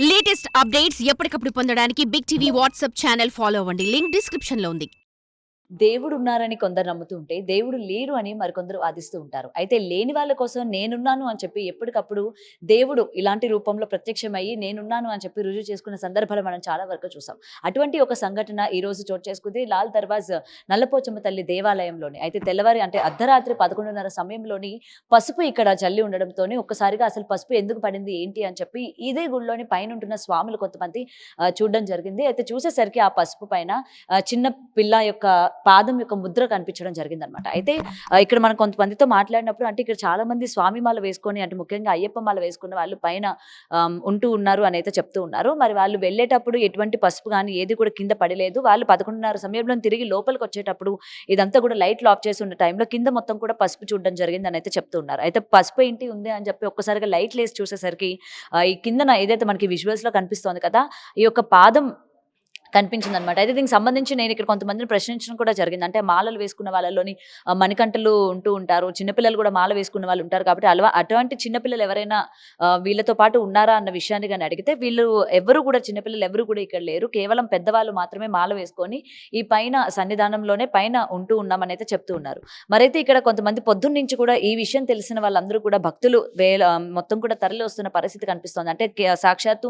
Latest updates ఎప్పటికప్పుడు పొందడానికి big TV WhatsApp channel follow అవ్వండి. లింక్ డిస్క్రిప్షన్లో ఉంది. దేవుడు ఉన్నారని కొందరు నమ్ముతూ ఉంటే దేవుడు లేరు అని మరికొందరు వాదిస్తూ ఉంటారు. అయితే లేని వాళ్ళ కోసం నేనున్నాను అని చెప్పి ఎప్పటికప్పుడు దేవుడు ఇలాంటి రూపంలో ప్రత్యక్షమయ్యి నేనున్నాను అని చెప్పి రుజువు చేసుకున్న సందర్భాలు మనం చాలా వరకు చూసాం. అటువంటి ఒక సంఘటన ఈ రోజు చోటు చేసుకుంది లాల్ దర్వాజ్ నల్లపోచమ్మ తల్లి దేవాలయంలోని. అయితే తెల్లవారి అంటే అర్ధరాత్రి పదకొండున్నర సమయంలోని పసుపు ఇక్కడ జల్లి ఉండడంతో ఒక్కసారిగా అసలు పసుపు ఎందుకు పడింది ఏంటి అని చెప్పి ఇదే గుడిలోని పైన ఉంటున్న స్వాములు కొంతమంది చూడడం జరిగింది. అయితే చూసేసరికి ఆ పసుపు పైన చిన్న పిల్ల యొక్క పాదం యొక్క ముద్ర కనిపించడం జరిగిందనమాట. అయితే ఇక్కడ మనం కొంతమందితో మాట్లాడినప్పుడు అంటే ఇక్కడ చాలా మంది స్వామి మాల వేసుకొని అంటే ముఖ్యంగా అయ్యప్ప మాల వేసుకున్న వాళ్ళు పైన ఉంటూ ఉన్నారు అని అయితే చెప్తూ ఉన్నారు. మరి వాళ్ళు వెళ్ళేటప్పుడు ఎటువంటి పసుపు కానీ ఏది కూడా కింద పడలేదు. వాళ్ళు పదకొండున్నర సమయంలో తిరిగి లోపలికి వచ్చేటప్పుడు ఇదంతా కూడా లైట్లు ఆఫ్ చేసి ఉన్న టైంలో కింద మొత్తం కూడా పసుపు చూడడం జరిగింది అని అయితే చెప్తూ ఉన్నారు. అయితే పసుపు ఏంటి ఉంది అని చెప్పి ఒక్కసారిగా లైట్లు వేసి చూసేసరికి ఈ కిందన ఏదైతే మనకి విజువల్స్లో కనిపిస్తోంది కదా ఈ యొక్క పాదం కనిపించింది అనమాట అయితే దీనికి సంబంధించి నేను ఇక్కడ కొంతమందిని ప్రశ్నించడం కూడా జరిగింది. అంటే మాలలు వేసుకున్న వాళ్ళలోని మణికంటలు ఉంటూ ఉంటారు. చిన్నపిల్లలు కూడా మాల వేసుకున్న వాళ్ళు ఉంటారు కాబట్టి అలవా అటువంటి చిన్నపిల్లలు ఎవరైనా వీళ్ళతో పాటు ఉన్నారా అన్న విషయాన్ని కానీ అడిగితే వీళ్ళు ఎవరు కూడా చిన్నపిల్లలు ఎవరు కూడా ఇక్కడ లేరు. కేవలం పెద్దవాళ్ళు మాత్రమే మాల వేసుకొని ఈ పైన సన్నిధానంలోనే పైన ఉంటూ ఉన్నామని అయితే చెప్తూ ఉన్నారు. మరైతే ఇక్కడ కొంతమంది పొద్దున్న నుంచి కూడా ఈ విషయం తెలిసిన వాళ్ళందరూ కూడా భక్తులు వేల మొత్తం కూడా తరలి వస్తున్న పరిస్థితి కనిపిస్తోంది. అంటే సాక్షాత్తు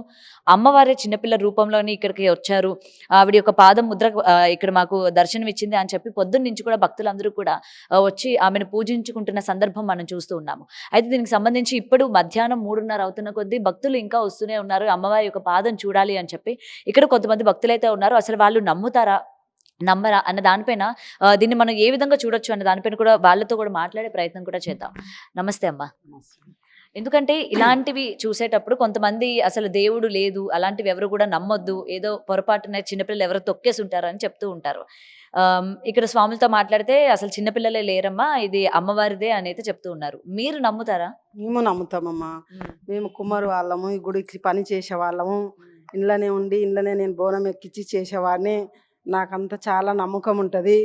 అమ్మవారే చిన్నపిల్ల రూపంలోని ఇక్కడికి వచ్చారు. ఆవిడ యొక్క పాదం ముద్ర ఇక్కడ మాకు దర్శనం ఇచ్చింది అని చెప్పి పొద్దున్న నుంచి కూడా భక్తులందరూ కూడా వచ్చి ఆమెను పూజించుకుంటున్న సందర్భం మనం చూస్తూ ఉన్నాము. అయితే దీనికి సంబంధించి ఇప్పుడు మధ్యాహ్నం మూడున్నర అవుతున్న కొద్దీ భక్తులు ఇంకా వస్తూనే ఉన్నారు. అమ్మవారి యొక్క పాదం చూడాలి అని చెప్పి ఇక్కడ కొంతమంది భక్తులైతే ఉన్నారు. అసలు వాళ్ళు నమ్ముతారా? నమ్మరా? అన్న దానిపైన దీన్ని మనం ఏ విధంగా చూడొచ్చు? అన్న దానిపైన కూడా వాళ్ళతో కూడా మాట్లాడే ప్రయత్నం కూడా చేద్దాం. నమస్తే అమ్మా. ఎందుకంటే ఇలాంటివి చూసేటప్పుడు కొంతమంది అసలు దేవుడు లేదు అలాంటివి ఎవరు కూడా నమ్మొద్దు ఏదో పొరపాటున చిన్నపిల్లలు ఎవరో తొక్కేసి ఉంటారని చెప్తూ ఉంటారు. ఇక్కడ స్వాములతో మాట్లాడితే అసలు చిన్నపిల్లలే లేరమ్మా ఇది అమ్మవారిదే అని అయితే చెప్తూ ఉన్నారు. మీరు నమ్ముతారా? మేము నమ్ముతామమ్మా. మేము. కుమ్మరి వాళ్ళము ఈ గుడికి పని చేసే వాళ్ళము ఇంట్లోనే ఉండి ఇంట్లోనే నేను బోనం ఎక్కించి చేసేవాడిని. నాకంత చాలా నమ్మకం ఉంటుంది.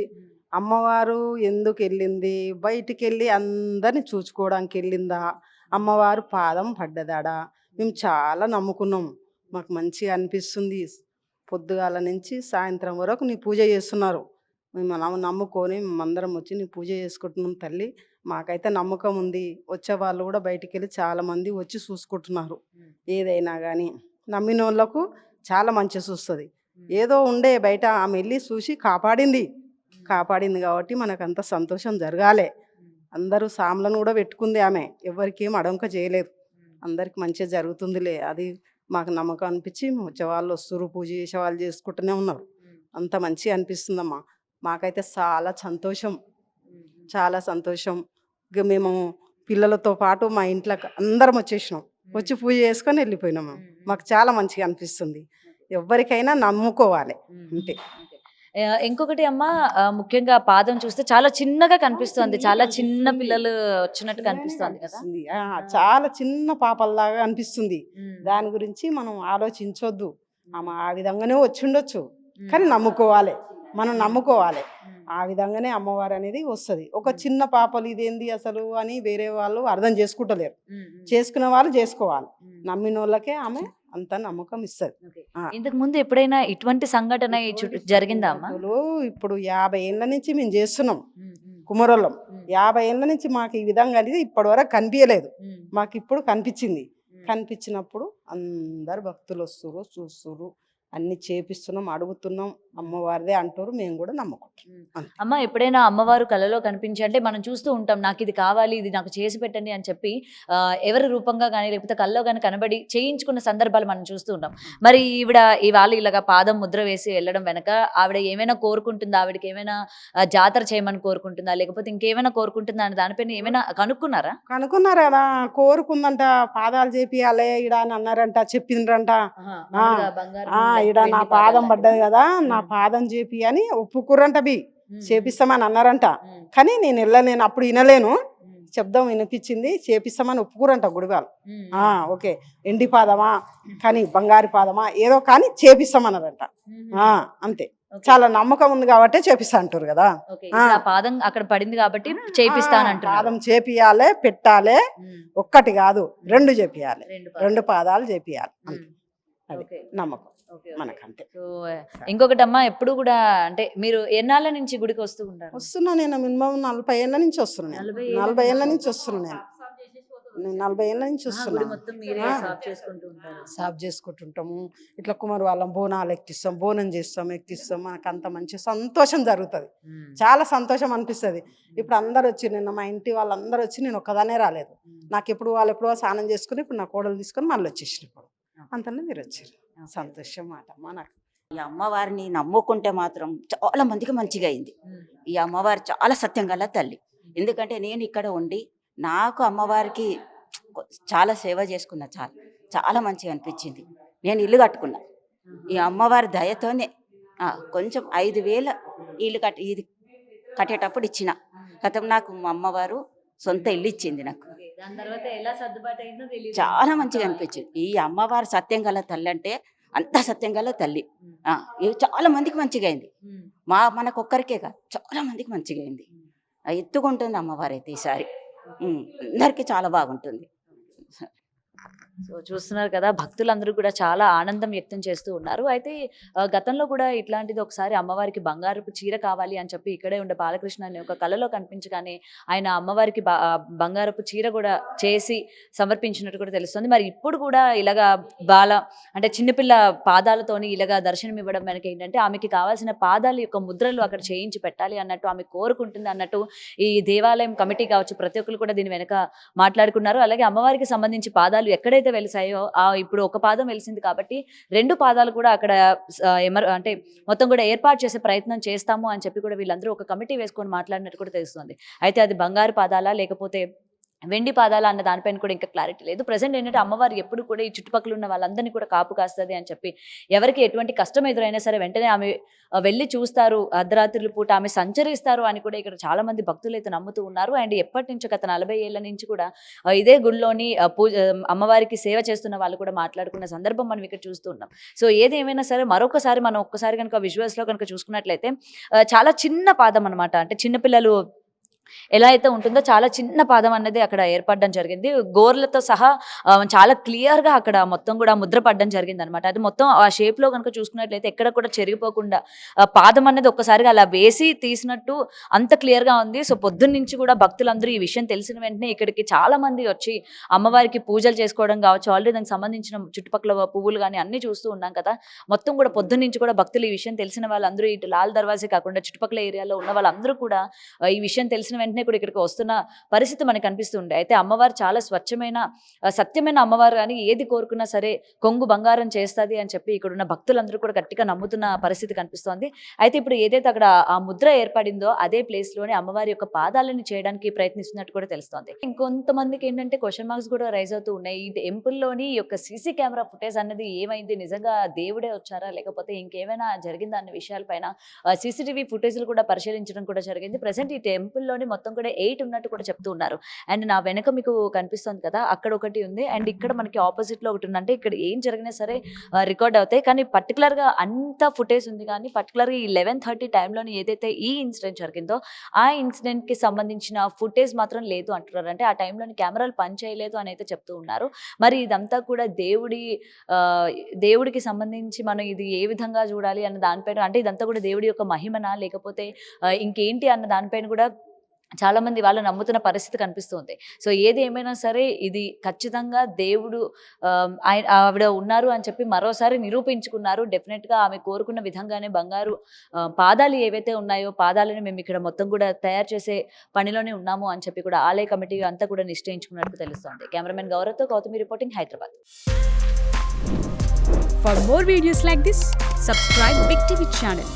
అమ్మవారు ఎందుకు వెళ్ళింది? బయటికి వెళ్ళి అందరిని చూసుకోవడానికి వెళ్ళిందా అమ్మవారు పాదం పడ్డదాడా మేము చాలా నమ్ముకున్నాం. మాకు మంచిగా అనిపిస్తుంది. పొద్దుగాల నుంచి సాయంత్రం వరకు నీ పూజ చేస్తున్నారు. మేము నమ్ము- నమ్ముకొని మేమందరం వచ్చి నీ పూజ చేసుకుంటున్నాం తల్లి. మాకైతే నమ్మకం ఉంది. వచ్చే వాళ్ళు కూడా బయటికి వెళ్ళి చాలా మంది వచ్చి చూసుకుంటున్నారు. ఏదైనా కానీ నమ్మిన వాళ్ళకు చాలా మంచి చూస్తుంది. ఏదో ఉండే బయట ఆమె వెళ్ళి చూసి కాపాడింది. కాపాడింది కాబట్టి మనకు అంత సంతోషం జరగాలి. అందరూ సాములను కూడా పెట్టుకుంది ఆమె. ఎవరికి అడంక చేయలేదు. అందరికి మంచిగా జరుగుతుందిలే. అది మాకు నమ్మకం అనిపించి వచ్చే వాళ్ళు వస్తురు పూజ చేసే వాళ్ళు చేసుకుంటూనే ఉన్నారు. అంత మంచిగా అనిపిస్తుందమ్మా. మాకైతే చాలా సంతోషం. చాలా సంతోషం. ఇక మేము పిల్లలతో పాటు మా ఇంట్లో అందరం వచ్చేసినాం. వచ్చి పూజ చేసుకొని వెళ్ళిపోయినాము మాకు చాలా మంచిగా అనిపిస్తుంది. ఎవరికైనా నమ్ముకోవాలి. అంతే. ఇంకొకటి అమ్మ ముఖ్యంగా పాదం చూస్తే చాలా చిన్నగా కనిపిస్తుంది. చాలా చిన్న పిల్లలు వచ్చినట్టు కనిపిస్తుంది కదా. చాలా చిన్న పాపల్లాగా అనిపిస్తుంది. దాని గురించి మనం ఆలోచించొద్దు. ఆమె ఆ విధంగానే వచ్చి ఉండొచ్చు కానీ నమ్ముకోవాలి. మనం నమ్ముకోవాలి. ఆ విధంగానే అమ్మవారు అనేది వస్తుంది. ఒక చిన్న పాపలు ఇదేంది అసలు అని వేరే వాళ్ళు అర్థం చేసుకుంటలేరు. చేసుకునే వాళ్ళు చేసుకోవాలి. నమ్మిన వాళ్ళకే ఆమె అంత నమ్మకం ఇస్తుంది. ఇంతకు ముందు ఎప్పుడైనా ఇటువంటి సంఘటన జరిగిందా ఇప్పుడు యాభై ఏళ్ళ నుంచి మేము చేస్తున్నాం. కుమరోళ్ళం. యాభై ఏళ్ళ నుంచి మాకు ఈ విధంగా అనేది ఇప్పటి వరకు కనిపించలేదు మాకు ఇప్పుడు కనిపించింది. కనిపించినప్పుడు అందరు భక్తులు వస్తురు చూస్తురు అన్ని చేపిస్తున్నాం అడుగుతున్నాం అమ్మవారిదే అంటారు మేము కూడా నమ్ముకుంటాం. అమ్మ ఎప్పుడైనా అమ్మవారు కళలో కనిపించి అంటే మనం చూస్తూ ఉంటాం నాకు ఇది కావాలి ఇది నాకు చేసి పెట్టండి అని చెప్పి ఎవరి రూపంగా కానీ లేకపోతే కల్లో కానీ కనబడి చేయించుకున్న సందర్భాలు మనం చూస్తూ ఉంటాం. మరి ఈవిడ ఇవాళ ఇలాగా పాదం ముద్ర వేసి వెళ్ళడం వెనక ఆవిడ ఏమైనా కోరుకుంటుందా? ఆవిడకి ఏమైనా జాతర చేయమని కోరుకుంటుందా? లేకపోతే ఇంకేమైనా కోరుకుంటుందా అని దానిపైన ఏమైనా కనుక్కున్నారా? కనుక్కున్నారు కదా కోరుకుందంట పాదాలు చేపియాలి ఇడ అని అన్నారంట చెప్పిండ్రంట. ఇడ నా పాదం పడ్డది కదా నా. పాదం చేపి అని ఒప్పుకుర్రంట బి. చేపిస్తామని అన్నారంట. కానీ నేను వెళ్ళలేను అప్పుడు వినలేను. శబ్దం వినిపించింది చేపిస్తామని ఒప్పుకురంట గుడివాళ్ళు. ఓకే. ఎండి పాదమా? కానీ బంగారు పాదమా? ఏదో కానీ చేపిస్తామన్నారంట అంతే. చాలా నమ్మకం ఉంది కాబట్టి చేపిస్తా అంటారు కదా. పాదం అక్కడ పడింది కాబట్టి చేపిస్తానంటున్నారు పాదం చేపియాలి పెట్టాలి ఒక్కటి కాదు రెండు చేపియాలి. రెండు పాదాలు. చేపియాలి. నమ్మకం. మనకంతే. సో ఇంకొకటమ్మా ఎప్పుడు కూడా అంటే మీరు ఎన్నాళ్ళ నుంచి గుడికి వస్తూ ఉంటారు? వస్తున్నా నేను మినిమం నలభై ఏళ్ళ నుంచి వస్తున్నాను. నేను. నలభై ఏళ్ళ నుంచి వస్తున్నాను నేను. నేను నలభై ఏళ్ళ నుంచి ఆ, గుడి వస్తున్నా మొత్తం మీరే ఆ. సాఫ్ చేసుకుంటూ ఉంటారు. సాఫ్ చేసుకుంటుంటాము. ఇట్లా కుమార్ వాళ్ళం బోనాలు ఎక్కిస్తాం బోనం చేస్తాం ఎక్కిస్తాం. మనకు అంత మంచి సంతోషం జరుగుతుంది. చాలా సంతోషం అనిపిస్తుంది. ఇప్పుడు అందరు వచ్చి నిన్న మా ఇంటి వాళ్ళందరూ వచ్చి నేను ఒక్కదానే రాలేదు. నాకు ఎప్పుడు వాళ్ళు ఎప్పుడో స్నానం చేసుకుని ఇప్పుడు నా కోడలు తీసుకొని మళ్ళీ వచ్చేసిన ఇప్పుడు. అంతనే మీరు వచ్చారు సంతోషం మాట అమ్మా నాకు ఈ అమ్మవారిని నమ్ముకుంటే మాత్రం చాలా మందికి మంచిగా అయింది ఈ అమ్మవారు చాలా సత్యం గల తల్లి. ఎందుకంటే నేను ఇక్కడ ఉండి నాకు అమ్మవారికి చాలా సేవ చేసుకున్నా చాలా. చాలా మంచిగా అనిపించింది నేను ఇల్లు కట్టుకున్నా. ఈ అమ్మవారి దయతోనే కొంచెం ఐదు వేల ఇల్లు కట్టి ఇది కట్టేటప్పుడు ఇచ్చిన. గతం నాకు మా అమ్మవారు సొంత ఇల్లు ఇచ్చింది నాకు. చాలా మంచిగా అనిపించింది. ఈ అమ్మవారు సత్యం గల తల్లి అంటే అంత సత్యం గల తల్లి. చాలా మందికి మంచిగా అయింది. మా మనకొక్కరికే కాదు చాలా మందికి మంచిగా అయింది. ఎత్తుకుంటుంది అమ్మవారు అయితే ఈసారి అందరికీ చాలా బాగుంటుంది. సో చూస్తున్నారు కదా భక్తులందరూ కూడా చాలా ఆనందం వ్యక్తం చేస్తూ ఉన్నారు. అయితే గతంలో కూడా ఇట్లాంటిది ఒకసారి అమ్మవారికి బంగారపు చీర కావాలి అని చెప్పి ఇక్కడే ఉండే బాలకృష్ణ అనే ఒక కళలో కనిపించగానే ఆయన అమ్మవారికి బంగారపు చీర కూడా చేసి సమర్పించినట్టు కూడా తెలుస్తుంది. మరి ఇప్పుడు కూడా ఇలాగా బాల అంటే చిన్నపిల్ల పాదాలతోని ఇలాగా దర్శనం ఇవ్వడం వెనక ఏంటంటే ఆమెకి కావాల్సిన పాదాల యొక్క ముద్రలు అక్కడ చేయించి పెట్టాలి అన్నట్టు ఆమె కోరుకుంటుంది అన్నట్టు ఈ దేవాలయం కమిటీ కావచ్చు ప్రతి ఒక్కరు కూడా దీని వెనక మాట్లాడుకున్నారు. అలాగే అమ్మవారికి సంబంధించి పాదాలు ఎక్కడైతే వెలిసాయో ఆ ఇప్పుడు ఒక పాదం వెలిసింది కాబట్టి రెండు పాదాలు కూడా అక్కడ ఎమర్ అంటే మొత్తం కూడా ఏర్పాటు చేసే ప్రయత్నం చేస్తాము అని చెప్పి కూడా వీళ్ళందరూ ఒక కమిటీ వేసుకొని మాట్లాడినట్టు కూడా తెలుస్తుంది. అయితే అది బంగారు పాదాలా లేకపోతే వెండి పాదాలు అన్న దానిపైన కూడా ఇంకా క్లారిటీ లేదు. ప్రజెంట్ ఏంటంటే అమ్మవారు ఎప్పుడు కూడా ఈ చుట్టుపక్కల ఉన్న వాళ్ళందరినీ కూడా కాపు కాస్తుంది అని చెప్పి ఎవరికి ఎటువంటి కష్టం ఎదురైనా సరే వెంటనే ఆమె వెళ్ళి చూస్తారు. అర్ధరాత్రుల పూట ఆమె సంచరిస్తారు అని కూడా ఇక్కడ చాలా మంది భక్తులు అయితే నమ్ముతూ ఉన్నారు. అండ్ ఎప్పటి నుంచో గత నలభై ఏళ్ళ నుంచి కూడా ఇదే గుడిలోని పూజ అమ్మవారికి సేవ చేస్తున్న వాళ్ళు కూడా మాట్లాడుకున్న సందర్భం మనం ఇక్కడ చూస్తూ ఉన్నాం. సో ఏది ఏమైనా సరే మరొకసారి మనం ఒక్కసారి కనుక విజువల్స్లో కనుక చూసుకున్నట్లయితే చాలా చిన్న పాదం అనమాట అంటే చిన్నపిల్లలు ఎలా అయితే ఉంటుందో చాలా చిన్న పాదం అనేది అక్కడ ఏర్పడడం జరిగింది. గోర్లతో సహా చాలా క్లియర్గా అక్కడ మొత్తం కూడా ముద్ర పడడం జరిగింది అనమాట అది మొత్తం ఆ షేప్లో కనుక చూసుకున్నట్లయితే ఎక్కడ కూడా చెరిగిపోకుండా పాదం అనేది ఒక్కసారిగా అలా వేసి తీసినట్టు అంత క్లియర్గా ఉంది. సో పొద్దున్న నుంచి కూడా భక్తులందరూ ఈ విషయం తెలిసిన వెంటనే ఇక్కడికి చాలా మంది వచ్చి అమ్మవారికి పూజలు చేసుకోవడం కావచ్చు ఆల్రెడీ దానికి సంబంధించిన చుట్టుపక్కల పువ్వులు కానీ అన్ని చూస్తూ ఉన్నాం కదా. మొత్తం కూడా పొద్దున్న నుంచి కూడా భక్తులు ఈ విషయం తెలిసిన వాళ్ళందరూ ఇటు లాల్ దర్వాజే కాకుండా చుట్టుపక్కల ఏరియాలో ఉన్న వాళ్ళందరూ కూడా ఈ విషయం తెలిసిన వెంటనే కూడా ఇక్కడికి వస్తున్న పరిస్థితి మనకు కనిపిస్తుంది అయితే అమ్మవారు చాలా స్వచ్ఛమైన సత్యమైన అమ్మవారు కానీ ఏది కోరుకున్నా సరే కొంగు బంగారం చేస్తుంది అని చెప్పి ఇక్కడ ఉన్న భక్తులందరూ కూడా గట్టిగా నమ్ముతున్న పరిస్థితి కనిపిస్తోంది. అయితే ఇప్పుడు ఏదైతే అక్కడ ఆ ముద్ర ఏర్పడిందో అదే ప్లేస్లోనే అమ్మవారి యొక్క పాదాలని చేయడానికి ప్రయత్నిస్తున్నట్టు కూడా తెలుస్తోంది. ఇంకొంతమందికి ఏంటంటే క్వశ్చన్ మార్క్స్ కూడా రైజ్ అవుతూ ఉన్నాయి. ఈ టెంపుల్లోని ఈ యొక్క సీసీ కెమెరా ఫుటేజ్ అన్నది ఏమైంది? నిజంగా దేవుడే వచ్చారా? లేకపోతే ఇంకేమైనా జరిగిందా అన్న విషయాలపైన సీసీటీవీ ఫుటేజ్లు కూడా పరిశీలించడం కూడా జరిగింది. ప్రజెంట్ ఈ టెంపుల్లోని మొత్తం కూడా ఎయిట్ ఉన్నట్టు కూడా చెప్తూ ఉన్నారు. అండ్ నా వెనక మీకు కనిపిస్తుంది కదా అక్కడ ఒకటి ఉంది. అండ్ ఇక్కడ మనకి ఆపోజిట్లో ఒకటి ఉంది. అంటే ఇక్కడ ఏం జరిగినా సరే రికార్డ్ అవుతాయి. కానీ పర్టికులర్గా అంత ఫుటేజ్ ఉంది కానీ పర్టికులర్గా ఈ లెవెన్ థర్టీ టైంలోని ఏదైతే ఈ ఇన్సిడెంట్ జరిగిందో ఆ ఇన్సిడెంట్కి సంబంధించిన ఫుటేజ్ మాత్రం లేదు అంటున్నారు. అంటే ఆ టైంలోని కెమెరాలు పని చేయలేదు అని అయితే చెప్తూ ఉన్నారు. మరి ఇదంతా కూడా దేవుడి దేవుడికి సంబంధించి మనం ఇది ఏ విధంగా చూడాలి అన్న దానిపైన అంటే ఇదంతా కూడా దేవుడి యొక్క మహిమనా? లేకపోతే ఇంకేంటి అన్న దానిపైన కూడా చాలామంది వాళ్ళు నమ్ముతున్న పరిస్థితి కనిపిస్తుంది. సో ఏది ఏమైనా సరే ఇది ఖచ్చితంగా దేవుడు ఆయన ఆవిడ ఉన్నారు అని చెప్పి మరోసారి నిరూపించుకున్నారు. డెఫినెట్గా ఆమె కోరుకున్న విధంగానే బంగారు పాదాలు ఏవైతే ఉన్నాయో పాదాలని మేము ఇక్కడ మొత్తం కూడా తయారు చేసే పనిలోనే ఉన్నాము అని చెప్పి కూడా ఆలయ కమిటీ అంతా కూడా నిశ్చయించుకున్నట్టు తెలుస్తోంది. Cameraman గౌరవ్తో Gautami reporting Hyderabad. For more videos like this subscribe big TV channel